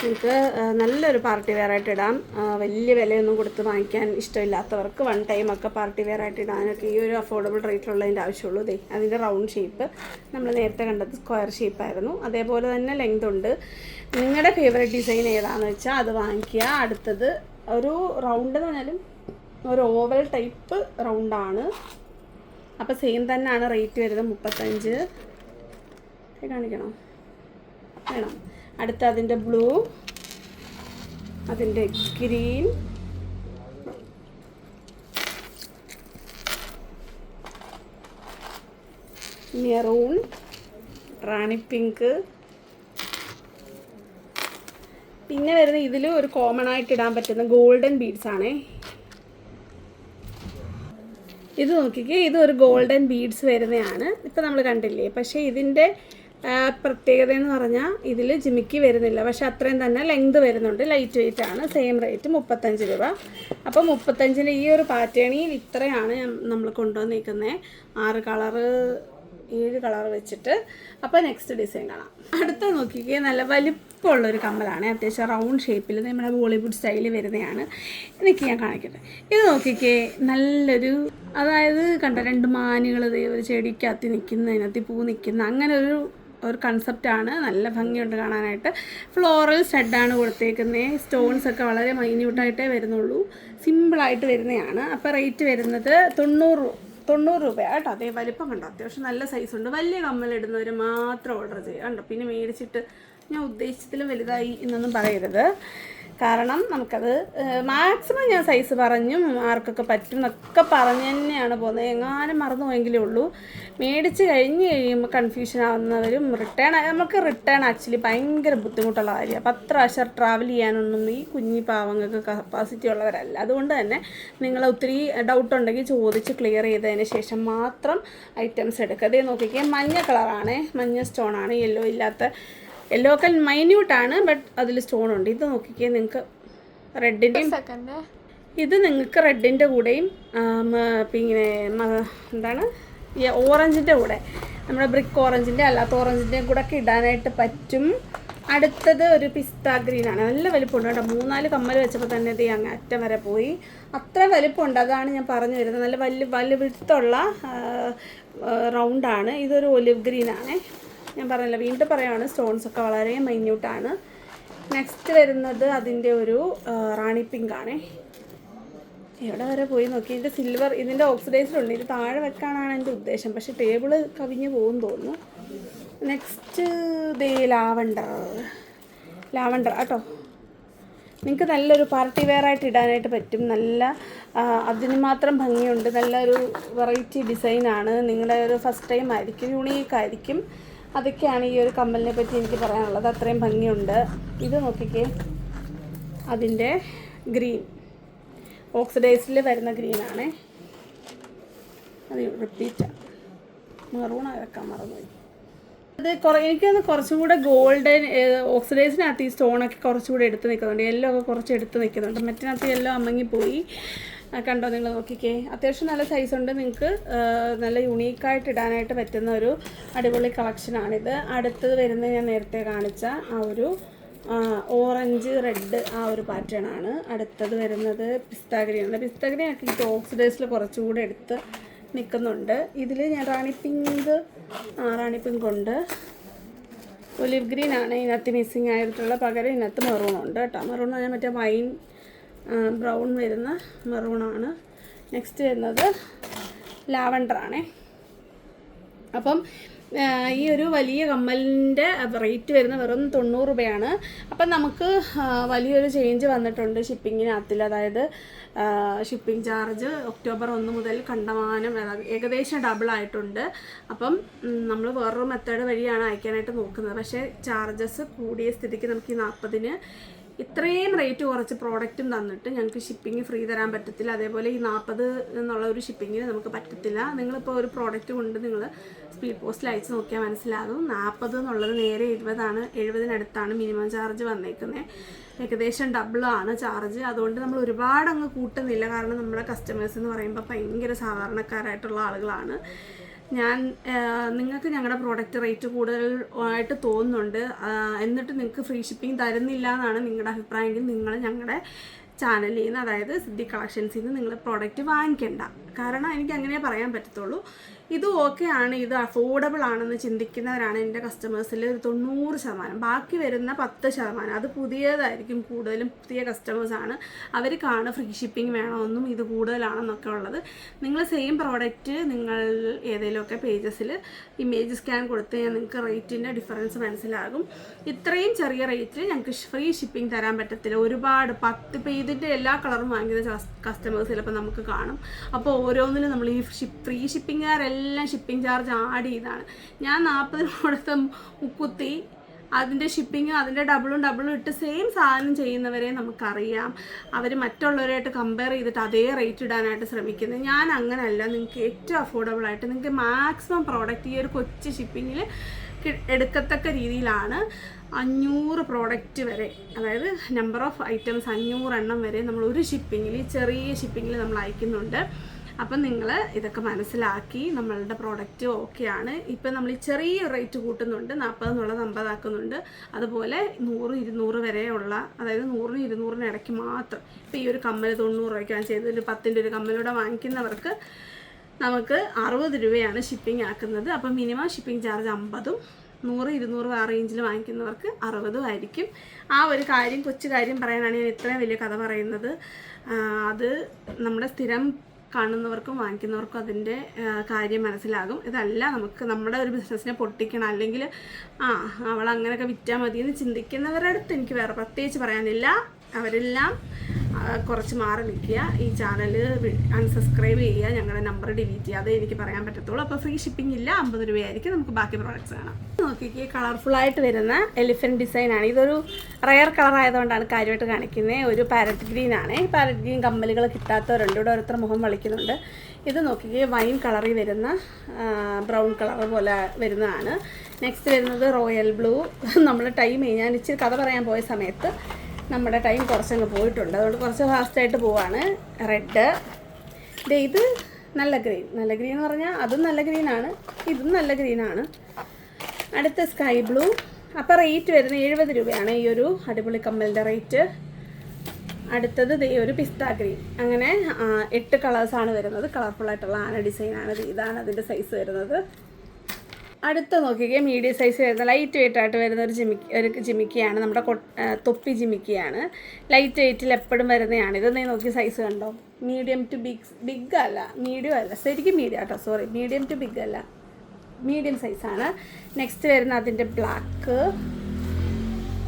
നിങ്ങൾക്ക് നല്ലൊരു പാർട്ടി വെയർ ആയിട്ട് ഇടാം. വലിയ വിലയൊന്നും കൊടുത്ത് വാങ്ങിക്കാൻ ഇഷ്ടമില്ലാത്തവർക്ക് വൺ ടൈം ഒക്കെ പാർട്ടി വെയർ ആയിട്ട് ഇടാനൊക്കെ ഈ ഒരു അഫോർഡബിൾ റേറ്റിലുള്ളതിന്റെ ആവശ്യമുള്ളൂ. ദേ അതിന്റെ റൗണ്ട് ഷേപ്പ് നമ്മൾ നേരത്തെ കണ്ടത് സ്ക്വയർ ഷേപ്പായിരുന്നു അതേപോലെ തന്നെ ലെങ്ത് ഉണ്ട്. നിങ്ങളുടെ ഫേവറേറ്റ് ഡിസൈൻ ഏതാണെന്ന് വെച്ചാൽ അത് വാങ്ങിക്കുക അടുത്തത് ഒരു റൗണ്ട് എന്ന് പറഞ്ഞാലും ഒരു ഓവൽ ടൈപ്പ് റൗണ്ടാണ് അപ്പോൾ സെയിം തന്നെയാണ് റേറ്റ് വരുന്നത് മുപ്പത്തഞ്ച്. കാണിക്കണോ? വേണം. അടുത്ത അതിന്റെ ബ്ലൂ അതിന്റെ ഗ്രീൻ മെറൂൺ റാണി പിങ്ക് പിന്നെ വരുന്ന ഇതിൽ ഒരു കോമൺ ആയിട്ട് ഇടാൻ പറ്റുന്ന ഗോൾഡൻ ബീഡ്സ് ആണേ. ഇത് നോക്കിക്കേ ഇത് ഒരു ഗോൾഡൻ ബീഡ്സ് വരുന്നതാണ് ഇപ്പം നമ്മൾ കണ്ടില്ലേ പക്ഷേ ഇതിന്റെ പ്രത്യേകത എന്ന് പറഞ്ഞാൽ ഇതിൽ ജിമിക്കി വരുന്നില്ല. പക്ഷെ അത്രയും തന്നെ ലെങ്ത് വരുന്നുണ്ട്. ലൈറ്റ് വെയിറ്റ് ആണ്. സെയിം റേറ്റ് മുപ്പത്തഞ്ച് രൂപ. അപ്പോൾ മുപ്പത്തഞ്ചിന് ഈ ഒരു പാറ്റേണിൽ ഇത്രയാണ് നമ്മൾ കൊണ്ടുവന്നിരിക്കുന്നത് ആറ് കളറ് ഏഴ് കളർ വെച്ചിട്ട്. അപ്പോൾ നെക്സ്റ്റ് ഡിസൈൻ കാണാം. അടുത്ത നോക്കിക്കേ നല്ല വലിപ്പമുള്ള ഒരു കമ്മലാണ് അത്യാവശ്യം റൗണ്ട് ഷേപ്പിൽ നമ്മുടെ ബോളിവുഡ് സ്റ്റൈൽ വരുന്നതാണ് എനിക്ക് ഞാൻ കാണിക്കട്ടെ. ഇത് നോക്കിക്കേ നല്ലൊരു അതായത് കണ്ട രണ്ട് മാനുകൾ ഒരു ചെടിക്കകത്ത് നിൽക്കുന്ന അതിനകത്ത് പൂ നിൽക്കുന്ന. അങ്ങനെ ഒരു ഒരു കൺസെപ്റ്റാണ് നല്ല ഭംഗിയുണ്ട് കാണാനായിട്ട്. ഫ്ലോറൽ ഷെഡാണ് കൊടുത്തേക്കുന്നത് സ്റ്റോൺസ് ഒക്കെ വളരെ മൈന്യൂട്ടായിട്ടേ വരുന്നുള്ളൂ. സിമ്പിളായിട്ട് വരുന്നതാണ്. അപ്പോൾ റേറ്റ് വരുന്നത് തൊണ്ണൂറ് തൊണ്ണൂറ് രൂപ കേട്ടോ. അതേ വലിപ്പം കണ്ടോ? അത്യാവശ്യം നല്ല സൈസ് ഉണ്ട്. വലിയ കമ്മലിടുന്നവർ മാത്രം ഓർഡർ ചെയ്യുക കണ്ടോ? പിന്നെ മേടിച്ചിട്ട് ഞാൻ ഉദ്ദേശിച്ചതിലും വലുതായി എന്നൊന്നും പറയരുത്. കാരണം നമുക്കത് മാക്സിമം ഞാൻ സൈസ് പറഞ്ഞും ആർക്കൊക്കെ പറ്റും എന്നൊക്കെ പറഞ്ഞ് തന്നെയാണ് പോകുന്നത്. എങ്ങാനും മറന്നു പോയെങ്കിലേ ഉള്ളൂ. മേടിച്ച് കഴിഞ്ഞ് കഴിയുമ്പോൾ കൺഫ്യൂഷൻ ആവുന്നവരും റിട്ടേൺ നമുക്ക് റിട്ടേൺ ആക്ച്വലി ഭയങ്കര ബുദ്ധിമുട്ടുള്ള കാര്യമാണ് പത്ത് പ്രാവശ്യം ട്രാവൽ ചെയ്യാനൊന്നും ഈ കുഞ്ഞി പാവങ്ങൾക്ക് കപ്പാസിറ്റി ഉള്ളവരല്ല. അതുകൊണ്ട് തന്നെ നിങ്ങൾ ഒത്തിരി ഡൗട്ട് ഉണ്ടെങ്കിൽ ചോദിച്ച് ക്ലിയർ ചെയ്തതിന് ശേഷം മാത്രം ഐറ്റംസ് എടുക്കുക അതേ നോക്കിക്കേ മഞ്ഞ കളറാണ് മഞ്ഞ സ്റ്റോണാണ് യെല്ലോ ഇല്ലാത്ത യെല്ലോ മൈന്യൂട്ട് ആണ് ബട്ട് അതിൽ സ്റ്റോൺ ഉണ്ട്. ഇത് നോക്കിക്കേ നിങ്ങൾക്ക് റെഡിന്റെയും ഇത് നിങ്ങൾക്ക് റെഡിന്റെ കൂടെയും പിന്നെ എന്താണ്? ഈ ഓറഞ്ചിന്റെ കൂടെ നമ്മുടെ ബ്രിക്ക് ഓറഞ്ചിന്റെ അല്ലാത്ത ഓറഞ്ചിന്റെയും കൂടെ ഒക്കെ ഇടാനായിട്ട് പറ്റും. അടുത്തത് ഒരു പിസ്ത ഗ്രീനാണ് നല്ല വലിപ്പമുണ്ട് കേട്ടോ. മൂന്നാൽ കമ്മൽ വെച്ചപ്പോൾ തന്നെ ഇത് അങ്ങ് അറ്റം വരെ പോയി. അത്ര വലിപ്പമുണ്ട്. അതാണ് ഞാൻ പറഞ്ഞു വരുന്നത്. നല്ല വലിയ വലിയ വിടുത്തുള്ള റൗണ്ടാണ് ഇതൊരു ഒലിവ് ഗ്രീൻ ആണ്. ഞാൻ പറഞ്ഞില്ല വീണ്ടും പറയുകയാണ് സ്റ്റോൺസ് ഒക്കെ വളരെ മൈന്യൂട്ടാണ് നെക്സ്റ്റ് വരുന്നത് അതിന്റെ ഒരു റാണി പിങ്ക് ആണേ. എവിടെ വരെ പോയി നോക്കി? ഇതിന്റെ സിൽവർ ഇതിന്റെ ഓക്സിഡൈസർ ഉണ്ട് ഇത് താഴെ വെക്കാനാണ് എന്റെ ഉദ്ദേശം. പക്ഷേ ടേബിൾ കവിഞ്ഞ് പോകും തോന്നുന്നു. നെക്സ്റ്റ് ദേ ലാവണ്ടർ. ലാവണ്ടർ കേട്ടോ. നിങ്ങൾക്ക് നല്ലൊരു പാർട്ടി വെയർ ആയിട്ട് ഇടാനായിട്ട് പറ്റും. നല്ല അതിന് മാത്രം ഭംഗിയുണ്ട്. നല്ലൊരു വെറൈറ്റി ഡിസൈനാണ് നിങ്ങളുടെ ഒരു ഫസ്റ്റ് ടൈം ആയിരിക്കും യുണീക്ക് ആയിരിക്കും. അതൊക്കെയാണ് ഈ ഒരു കമ്മലിനെ പറ്റി എനിക്ക് പറയാനുള്ളത്. അത്രയും ഭംഗിയുണ്ട്. ഇത് നോക്കിക്കേ. അതിന്റെ ഗ്രീൻ. ഓക്സിഡൈസിൽ വരുന്ന ഗ്രീനാണേ. അത് റിപ്പീറ്റാണ് മെറൂൺ വെക്കാൻ മറന്നുപോയി. അത് കുറേ എനിക്കൊന്ന് കുറച്ചും കൂടെ ഗോൾഡൻ ഓക്സിഡൈസിനകത്ത് ഈ സ്റ്റോണൊക്കെ കുറച്ചുകൂടെ എടുത്ത് നിൽക്കുന്നുണ്ട്. യെല്ലോ ഒക്കെ കുറച്ച് എടുത്ത് നിൽക്കുന്നുണ്ട്. മറ്റിനകത്ത് യെല്ലോ അമ്മങ്ങിപ്പോയി കണ്ടോ നിങ്ങൾ നോക്കിക്കേ. അത്യാവശ്യം നല്ല സൈസ് ഉണ്ട് നിങ്ങൾക്ക്. നല്ല യുണീക്കായിട്ട് ഇടാനായിട്ട് പറ്റുന്ന ഒരു അടിപൊളി കളക്ഷനാണിത് അടുത്തത് വരുന്നത് ഞാൻ നേരത്തെ കാണിച്ച ആ ഒരു ഓറഞ്ച് റെഡ് ആ ഒരു പാറ്റേൺ ആണ്. അടുത്തത് വരുന്നത് പിസ്താഗ്രീൻ ഒക്കെ എനിക്ക് ഓക്സിഡൈസിൽ കുറച്ചുകൂടെ എടുത്ത് നിൽക്കുന്നുണ്ട്. ഇതിൽ ഞാൻ റാണി പിങ്ക് ആ റാണി പിങ്ക് ഉണ്ട്. ഒലിവ് ഗ്രീൻ ആണ്. ഇതിനകത്ത് മിസ്സിങ് ആയിട്ടുള്ള പകരം ഇതിനകത്ത് മെറൂൺ ഉണ്ട് കേട്ടോ. മെറൂൺ പറഞ്ഞാൽ മറ്റേ വൈൻ ബ്രൗൺ വരുന്ന മെറൂണാണ് നെക്സ്റ്റ് വരുന്നത് ആണ്. അപ്പം ഈ ഒരു വലിയ കമ്മലിന്റെ റേറ്റ് വരുന്ന വെറും തൊണ്ണൂറ് രൂപയാണ്. അപ്പം നമുക്ക് വലിയൊരു ചേഞ്ച് വന്നിട്ടുണ്ട് ഷിപ്പിങ്ങിനകത്തിൽ അതായത് ഷിപ്പിംഗ് ചാർജ് ഒക്ടോബർ ഒന്ന് മുതൽ കണ്ടമാനം ഏകദേശം ഡബിൾ ആയിട്ടുണ്ട്. അപ്പം നമ്മൾ വേറൊരു മെത്തേഡ് വഴിയാണ് അയക്കാനായിട്ട് നോക്കുന്നത്. പക്ഷേ ചാർജസ് കൂടിയ സ്ഥിതിക്ക് നമുക്ക് ഈ നാൽപ്പതിന് ഇത്രയും റേറ്റ് കുറച്ച് പ്രോഡക്റ്റും തന്നിട്ട് ഞങ്ങൾക്ക് ഷിപ്പിംഗ് ഫ്രീ തരാൻ പറ്റത്തില്ല. അതേപോലെ ഈ നാൽപ്പത് എന്നുള്ള ഒരു ഷിപ്പിങ്ങിന് നമുക്ക് പറ്റത്തില്ല. നിങ്ങളിപ്പോൾ ഒരു പ്രോഡക്റ്റ് കൊണ്ട് നിങ്ങൾ സ്പീഡ് പോസ്റ്റിൽ അയച്ച് നോക്കിയാൽ മനസ്സിലാകും. നാൽപ്പത് എന്നുള്ളത് നേരെ എഴുപതാണ് എഴുപതിനടുത്താണ് മിനിമം ചാർജ് വന്നേക്കുന്നത് ഏകദേശം ഡബിളാണ് ചാർജ്. അതുകൊണ്ട് നമ്മൾ ഒരുപാട് അങ്ങ് കൂട്ടുന്നില്ല. കാരണം നമ്മുടെ കസ്റ്റമേഴ്സ് എന്ന് പറയുമ്പോൾ ഭയങ്കര സാധാരണക്കാരായിട്ടുള്ള ആളുകളാണ്. ഞാൻ നിങ്ങൾക്ക് ഞങ്ങളുടെ പ്രോഡക്റ്റ് റേറ്റ് കൂടുതലായിട്ട് തോന്നുന്നുണ്ട്. എന്നിട്ട് നിങ്ങൾക്ക് ഫ്രീ ഷിപ്പിംഗ് തരുന്നില്ല എന്നാണ് നിങ്ങളുടെ അഭിപ്രായമെങ്കിൽ നിങ്ങൾ ഞങ്ങളുടെ ചാനലിൽ നിന്ന് അതായത് സിദ്ധി കളക്ഷൻസിൽ നിന്ന് നിങ്ങൾ പ്രോഡക്റ്റ് വാങ്ങിക്കണ്ട. കാരണം എനിക്ക് അങ്ങനെ പറയാൻ പറ്റത്തുള്ളൂ. ഇത് ഓക്കെ ആണ് ഇത് അഫോർഡബിൾ ആണെന്ന് ചിന്തിക്കുന്നവരാണ് എന്റെ കസ്റ്റമേഴ്സിൽ തൊണ്ണൂറ് ശതമാനം. ബാക്കി വരുന്ന പത്ത് ശതമാനം. അത് പുതിയതായിരിക്കും കൂടുതലും പുതിയ കസ്റ്റമേഴ്സാണ് അവർ കാണും ഫ്രീ ഷിപ്പിംഗ് വേണമെന്നും ഇത് കൂടുതലാണെന്നൊക്കെ ഉള്ളത്. നിങ്ങൾ സെയിം പ്രോഡക്റ്റ് നിങ്ങൾ ഏതെങ്കിലുമൊക്കെ പേജസിൽ ഇമേജ് സ്കാൻ കൊടുത്ത് കഴിഞ്ഞാൽ നിങ്ങൾക്ക് റേറ്റിന്റെ ഡിഫറൻസ് മനസ്സിലാകും. ഇത്രയും ചെറിയ റേറ്റിൽ ഞങ്ങൾക്ക് ഫ്രീ ഷിപ്പിംഗ് തരാൻ പറ്റത്തില്ല. ഒരുപാട് പത്ത് ഇപ്പോൾ ഇതിന്റെ എല്ലാ കളറും വാങ്ങിയത് കസ്റ്റമേഴ്സ് ചിലപ്പോൾ നമുക്ക് കാണും. അപ്പോൾ ഓരോന്നിലും നമ്മൾ ഈ ഷിപ്പ് ഫ്രീ ഷിപ്പിംഗുകാരെല്ലാം ഷിപ്പിംഗ് ചാർജ് ആഡ് ചെയ്താണ്. ഞാൻ നാൽപ്പത് കൊടുത്ത കുത്തി അതിന്റെ ഷിപ്പിങ്ങും അതിന്റെ ഡബിളും ഡബിളും ഇട്ട് സെയിം സാധനം ചെയ്യുന്നവരെ നമുക്കറിയാം. അവർ മറ്റുള്ളവരായിട്ട് കമ്പയർ ചെയ്തിട്ട് അതേ റേറ്റ് ഇടാനായിട്ട് ശ്രമിക്കുന്നത് ഞാൻ അങ്ങനെയല്ല നിങ്ങൾക്ക് ഏറ്റവും അഫോർഡബിൾ ആയിട്ട് നിങ്ങൾക്ക് മാക്സിമം പ്രോഡക്റ്റ് ഈ ഒരു കൊച്ചു ഷിപ്പിങ്ങിൽ എടുക്കത്തക്ക രീതിയിലാണ് അഞ്ഞൂറ് പ്രോഡക്റ്റ് വരെ അതായത് നമ്പർ ഓഫ് ഐറ്റംസ് അഞ്ഞൂറ് എണ്ണം വരെ നമ്മൾ ഒരു ഷിപ്പിങ്ങിൽ ചെറിയ ഷിപ്പിങ്ങിൽ നമ്മൾ അയക്കുന്നുണ്ട് അപ്പം നിങ്ങൾ ഇതൊക്കെ മനസ്സിലാക്കി നമ്മളുടെ പ്രോഡക്റ്റ് ഓക്കെയാണ് ഇപ്പം നമ്മൾ ചെറിയ റേറ്റ് കൂട്ടുന്നുണ്ട്. നാൽപ്പത് എന്നുള്ളത് അമ്പതാക്കുന്നുണ്ട്. അതുപോലെ നൂറ് ഇരുന്നൂറ് വരെയുള്ള അതായത് നൂറിന് ഇരുന്നൂറിന് ഇടയ്ക്ക് മാത്രം ഇപ്പം ഈ ഒരു കമ്മൽ തൊണ്ണൂറ് രൂപയ്ക്കാണ് ചെയ്തത് ഒരു പത്തിന്റെ ഒരു കമ്മലൂടെ വാങ്ങിക്കുന്നവർക്ക് നമുക്ക് അറുപത് രൂപയാണ് ഷിപ്പിംഗ് ആക്കുന്നത്. അപ്പം മിനിമം ഷിപ്പിംഗ് ചാർജ് അമ്പതും നൂറ് ഇരുന്നൂറ് ആ റേഞ്ചിൽ വാങ്ങിക്കുന്നവർക്ക് അറുപതും ആയിരിക്കും. ആ ഒരു കാര്യം കൊച്ചു കാര്യം പറയാനാണ് ഞാൻ ഇത്രയും വലിയ കഥ പറയുന്നത്. അത് നമ്മുടെ സ്ഥിരം കാണുന്നവർക്കും വാങ്ങിക്കുന്നവർക്കും അതിന്റെ കാര്യം മനസ്സിലാകും. ഇതല്ല നമുക്ക് നമ്മുടെ ഒരു ബിസിനസ്സിനെ പൊട്ടിക്കണം. അല്ലെങ്കിൽ ആ അവൾ അങ്ങനെയൊക്കെ വിറ്റാൽ മതി എന്ന് ചിന്തിക്കുന്നവരുടെ അടുത്ത് എനിക്ക് വേറെ പ്രത്യേകിച്ച് പറയാനില്ല. അവരെല്ലാം കുറച്ച് മാറി നിൽക്കുക ഈ ചാനൽ അൺസബ്സ്ക്രൈബ് ചെയ്യുക ഞങ്ങളുടെ നമ്പർ ഡിലീറ്റ് ചെയ്യുക അതേ എനിക്ക് പറയാൻ പറ്റത്തുള്ളൂ. അപ്പോൾ ഫ്രീ ഷിപ്പിംഗ് ഇല്ല അമ്പത് രൂപയായിരിക്കും. നമുക്ക് ബാക്കി പ്രോഡക്റ്റ്സ് കാണാം. നോക്കിക്കേ കളർഫുള്ളായിട്ട് വരുന്ന എലിഫന്റ് ഡിസൈനാണ് ഇതൊരു റയർ കളർ ആയതുകൊണ്ടാണ് കാര്യമായിട്ട് കാണിക്കുന്നത് ഒരു പാരറ്റ് ഗ്രീൻ ആണ്. ഈ പാരറ്റ് ഗ്രീൻ കമ്മലുകൾ കിട്ടാത്തവരുണ്ട്. ഇവിടെ ഓരോരുത്തർ മുഖം വളിക്കുന്നുണ്ട്. ഇത് നോക്കിക്കേ വൈൻ കളറിൽ വരുന്ന ബ്രൗൺ കളർ പോലെ വരുന്നതാണ്. നെക്സ്റ്റ് വരുന്നത് റോയൽ ബ്ലൂ നമ്മൾ ടൈം ഞാൻ ഇച്ചിരി കഥ പറയാൻ പോയ സമയത്ത് നമ്മുടെ ടൈം കുറച്ചങ്ങ് പോയിട്ടുണ്ട്. അതുകൊണ്ട് കുറച്ച് ഫാസ്റ്റായിട്ട് പോവാണ്. റെഡ് ദേ ഇത് നല്ല ഗ്രീൻ നല്ല ഗ്രീൻ എന്ന് പറഞ്ഞാൽ അതും നല്ല ഗ്രീനാണ് ഇതും നല്ല ഗ്രീനാണ് അടുത്ത സ്കൈ ബ്ലൂ അപ്പോൾ റേറ്റ് വരുന്നത് എഴുപത് രൂപയാണ് ഈ ഒരു അടിപൊളി കമ്മലിന്റെ റേറ്റ് അടുത്തത് ദേ ഒരു പിസ്ത ഗ്രീൻ അങ്ങനെ എട്ട് കളേഴ്സാണ് വരുന്നത്. കളർഫുള്ളായിട്ടുള്ള ആന ഡിസൈനാണ് ഇതാണ് അതിന്റെ സൈസ് വരുന്നത്. അടുത്ത നോക്കിക്കേ മീഡിയം സൈസ് വരുന്ന ലൈറ്റ് വെയിറ്റ് ആയിട്ട് വരുന്ന ഒരു ജിമിക്ക് ഒരു ജിമിക്കയാണ്. നമ്മുടെ തൊപ്പി ജിമിക്കയാണ്. ലൈറ്റ് വെയിറ്റിൽ എപ്പോഴും വരുന്നതാണ്. ഇത് നീ നോക്കി സൈസ് കണ്ടോ? മീഡിയം ടു ബിഗ് ബിഗ് അല്ല മീഡിയം അല്ല. ശരിക്കും മീഡിയം കേട്ടോ സോറി മീഡിയം ടു ബിഗ് അല്ല. മീഡിയം സൈസാണ് നെക്സ്റ്റ് വരുന്ന അതിന്റെ ബ്ലാക്ക്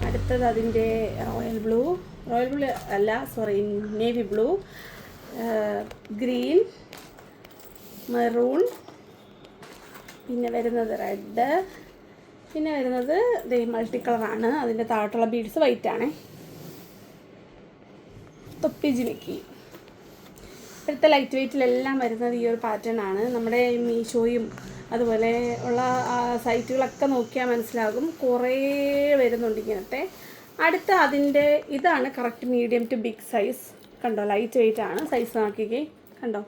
അടുത്തത് അതിന്റെ റോയൽ ബ്ലൂ റോയൽ ബ്ലൂ അല്ല sorry navy blue green maroon പിന്നെ വരുന്നത് റെഡ്. പിന്നെ വരുന്നത് ദേ മൾട്ടി കളറാണ് അതിന്റെ താഴോട്ടുള്ള ബീഡ്സ് വൈറ്റ് ആണ് തൊപ്പി ജിമിക്കി. ഇപ്പോഴത്തെ ലൈറ്റ് വെയ്റ്റിലെല്ലാം വരുന്നത് ഈ ഒരു പാറ്റേൺ ആണ്. നമ്മുടെ മീഷോയും അതുപോലെ ഉള്ള സൈറ്റുകളൊക്കെ നോക്കിയാൽ മനസ്സിലാകും. കുറേ വരുന്നുണ്ട് ഇങ്ങനത്തെ. അടുത്ത അതിന്റെ ഇതാണ് correct medium to big size കണ്ടോ ലൈറ്റ് വെയ്റ്റ് ആണ്. സൈസ് നോക്കിക്കേ. കണ്ടോ?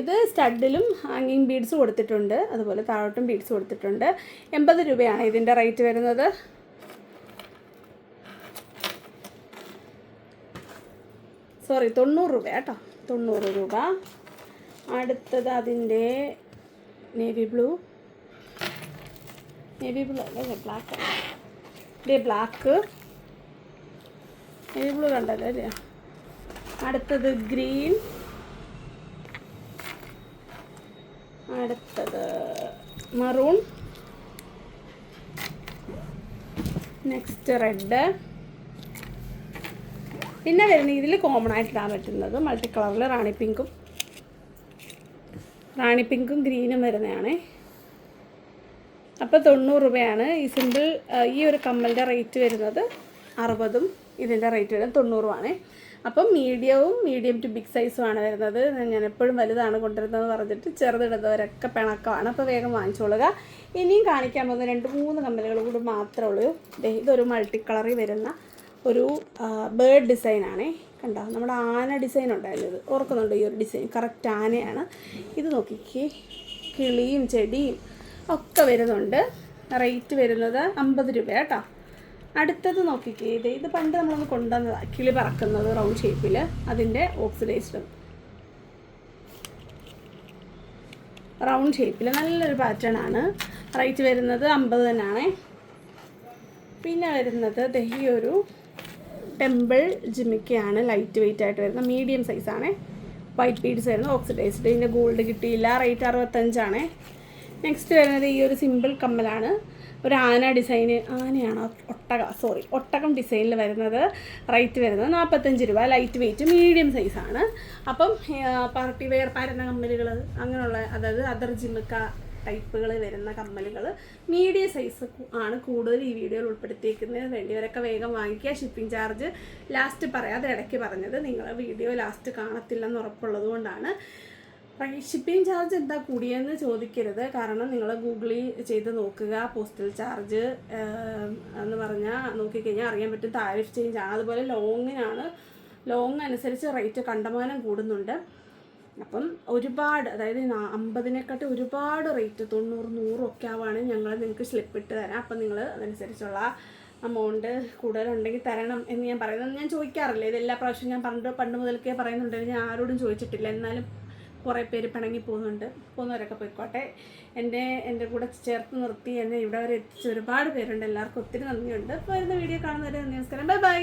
ഇത് സ്റ്റഡിലും ഹാങ്ങിങ് ബീഡ്സ് കൊടുത്തിട്ടുണ്ട്. അതുപോലെ താഴോട്ടും ബീഡ്സ് കൊടുത്തിട്ടുണ്ട്. എൺപത് രൂപയാണ് ഇതിന്റെ റേറ്റ് വരുന്നത്. സോറി തൊണ്ണൂറ് രൂപ കേട്ടോ. തൊണ്ണൂറ് രൂപ. അടുത്തത് അതിന്റെ നേവി ബ്ലൂ നേവി ബ്ലൂ അല്ലേ ബ്ലാക്ക് ഇതേ ബ്ലാക്ക് നേവി ബ്ലൂ കണ്ടല്ലോ അടുത്തത് ഗ്രീൻ അടുത്തത് മറൂൺ നെക്സ്റ്റ് റെഡ് പിന്നെ വരുന്ന ഇതിൽ കോമൺ ആയിട്ട് ഇടാൻ പറ്റുന്നത് മൾട്ടി കളറിൽ റാണി പിങ്കും. റാണി പിങ്കും ഗ്രീനും വരുന്നതാണ്. അപ്പോൾ തൊണ്ണൂറ് രൂപയാണ്. ഈ സിമ്പിൾ ഈ ഒരു കമ്മലിന്റെ റേറ്റ് വരുന്നത് അറുപതും ഇതിന്റെ റേറ്റ് വരുന്നത് തൊണ്ണൂറുമാണ് അപ്പം മീഡിയവും മീഡിയം ടു ബിഗ് സൈസുമാണ് വരുന്നത്. ഞാൻ എപ്പോഴും വലുതാണ് കൊണ്ടുവരുന്നത് പറഞ്ഞിട്ട് ചെറുതിടുന്നവരൊക്കെ പിണക്കമാണ്. അപ്പോൾ വേഗം വാങ്ങിച്ചോളുക. ഇനിയും കാണിക്കാൻ പോകുന്ന രണ്ട് മൂന്ന് കമ്മലുകൾ കൂടി മാത്രമേ ഉള്ളൂ. ഇതൊരു മൾട്ടി കളറിൽ വരുന്ന ഒരു ബേർഡ് ഡിസൈനാണേ. കണ്ടോ? നമ്മുടെ ആന ഡിസൈൻ ഉണ്ടായിരുന്നു ഇത് ഓർക്കുന്നുണ്ട് ഈ ഒരു ഡിസൈൻ? കറക്റ്റ് ആനയാണ്. ഇത് നോക്കിക്കേ. കിളിയും ചെടിയും ഒക്കെ വരുന്നുണ്ട്. റേറ്റ് വരുന്നത് അമ്പത് രൂപ കേട്ടോ. അടുത്തത് നോക്കിക്കേ. ഇത് ഇത് പണ്ട് നമ്മളൊന്ന് കൊണ്ടുവന്നതാണ് കിളി പറക്കുന്നത് റൗണ്ട് ഷേപ്പിൽ അതിന്റെ ഓക്സിഡൈസ്ഡ് റൗണ്ട് ഷേപ്പിൽ നല്ലൊരു പാറ്റേൺ ആണ്. റേറ്റ് വരുന്നത് അമ്പത് തന്നെയാണേ. പിന്നെ വരുന്നത് ദഹി ഒരു ടെമ്പിൾ ജിമിക്കയാണ് ലൈറ്റ് വെയിറ്റ് ആയിട്ട് വരുന്നത്. മീഡിയം സൈസാണ് വൈറ്റ് ബീഡ്സ് വരുന്നത് ഓക്സിഡൈസ്ഡ്. ഇതിന്റെ ഗോൾഡ് കിട്ടിയില്ല. റേറ്റ് അറുപത്തഞ്ചാണ്. നെക്സ്റ്റ് വരുന്നത് ഈ ഒരു സിമ്പിൾ കമ്മലാണ്. ഒരു ആന ഡിസൈന് ആനയാണ്? ഒട്ടക സോറി ഒട്ടകം ഡിസൈനിൽ വരുന്നത് റേറ്റ് വരുന്നത് നാൽപ്പത്തഞ്ച് രൂപ ലൈറ്റ് വെയിറ്റ് മീഡിയം സൈസാണ് അപ്പം പാർട്ടി വെയർ പരന്ന കമ്മലുകൾ അങ്ങനെയുള്ള അതായത് അതർ ജിമിക്ക ടൈപ്പുകൾ വരുന്ന കമ്മലുകൾ മീഡിയം സൈസ് ആണ് കൂടുതൽ ഈ വീഡിയോയിൽ ഉൾപ്പെടുത്തിയിരിക്കുന്നത് വേണ്ടിയവരൊക്കെ വേഗം വാങ്ങിക്കുക. ഷിപ്പിംഗ് ചാർജ് ലാസ്റ്റ് പറയാതെ ഇടയ്ക്ക് പറഞ്ഞത് നിങ്ങൾ വീഡിയോ ലാസ്റ്റ് കാണത്തില്ലെന്ന് ഉറപ്പുള്ളത് കൊണ്ടാണ് ഷിപ്പിംഗ് ചാർജ് എന്താ കൂടിയെന്ന് ചോദിക്കരുത്. കാരണം നിങ്ങൾ ഗൂഗിളിൽ ചെയ്ത് നോക്കുക പോസ്റ്റൽ ചാർജ് എന്ന് പറഞ്ഞാൽ നോക്കിക്കഴിഞ്ഞാൽ അറിയാൻ പറ്റും താരിഫ് ചേഞ്ച് ആണ്. അതുപോലെ ലോങ്ങിനാണ് ലോങ് അനുസരിച്ച് റേറ്റ് കണ്ടമാനം കൂടുന്നുണ്ട്. അപ്പം ഒരുപാട് അതായത് അമ്പതിനെക്കാട്ടി ഒരുപാട് റേറ്റ് തൊണ്ണൂറ് നൂറും ഒക്കെ ആവുകയാണെങ്കിൽ ഞങ്ങൾ നിങ്ങൾക്ക് സ്ലിപ്പ് ഇട്ട് തരാം. അപ്പം നിങ്ങൾ അതനുസരിച്ചുള്ള അമൗണ്ട് കൂടുതലുണ്ടെങ്കിൽ തരണം എന്ന് ഞാൻ പറയുന്നത്. ഞാൻ ചോദിക്കാറില്ല? ഇത് എല്ലാ പ്രാവശ്യവും ഞാൻ പണ്ട് പണ്ട് മുതൽക്കേ പറയുന്നുണ്ടെങ്കിൽ ഞാൻ ആരോടും ചോദിച്ചിട്ടില്ല. എന്നാലും കുറേ പേര് പിണങ്ങി പോകുന്നുണ്ട്. പോകുന്നവരൊക്കെ പോയിക്കോട്ടെ. എന്റെ എന്റെ കൂടെ ചേർത്ത് നിർത്തി എന്നെ ഇവിടെ വരെ എത്തിച്ച ഒരുപാട് പേരുണ്ട്. എല്ലാവർക്കും ഒത്തിരി നന്ദിയുണ്ട്. വരുന്ന വീഡിയോ കാണുന്നവരെ നന്ദി നമസ്കാരം. Bye bye.